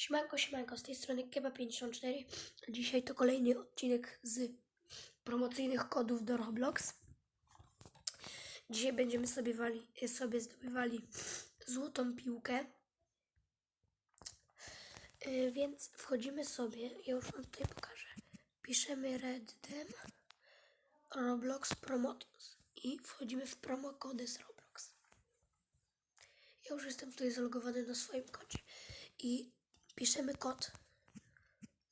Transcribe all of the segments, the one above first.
Siemanko, siemanko, z tej strony Keba54. Dzisiaj to kolejny odcinek z promocyjnych kodów do Roblox. Dzisiaj będziemy sobie, wali, sobie zdobywali złotą piłkę. Yy, więc wchodzimy sobie, ja już wam tutaj pokażę. Piszemy reddem Roblox Promotions i wchodzimy w promo kody z Roblox. Ja już jestem tutaj zalogowany na swoim koncie i piszemy kod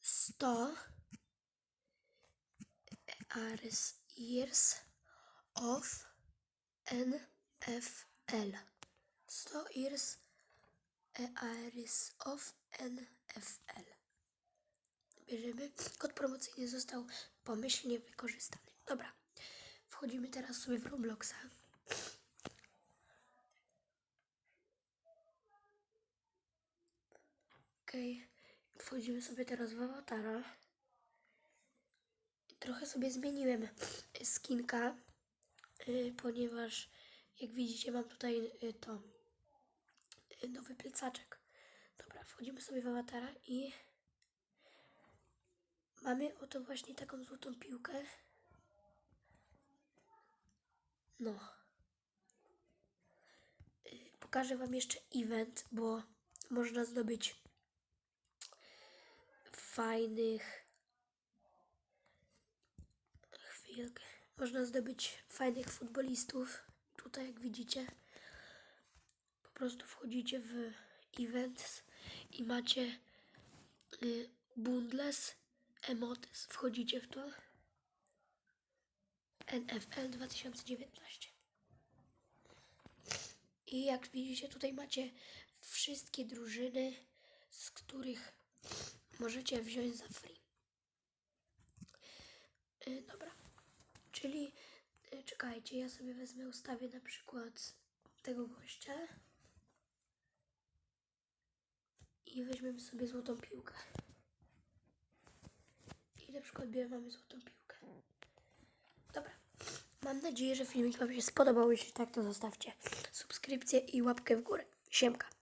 100 Ares Years of NFL 100 Years Ares of NFL Bierzemy. Kod promocyjny został pomyślnie wykorzystany. Dobra. Wchodzimy teraz sobie w Robloxa. Okej, wchodzimy sobie teraz w awatara. Trochę sobie zmieniłem skinka, y, ponieważ jak widzicie mam tutaj y, to y, nowy plecaczek. Dobra, wchodzimy sobie w awatara i mamy oto właśnie taką złotą piłkę. No. Y, Pokażę Wam jeszcze event, bo można zdobyć fajnych. Chwilkę. Można zdobyć fajnych futbolistów. Tutaj, jak widzicie, po prostu wchodzicie w event i macie y, bundles, emotes. Wchodzicie w to. NFL 2019. I jak widzicie, tutaj macie wszystkie drużyny, z których możecie wziąć za free. Y, dobra. Czyli y, czekajcie, ja sobie wezmę, ustawię na przykład tego gościa. I weźmiemy sobie złotą piłkę. I na przykład bie- mamy złotą piłkę. Dobra. Mam nadzieję, że filmik Wam się spodobał. Jeśli tak, to zostawcie subskrypcję i łapkę w górę. Siemka.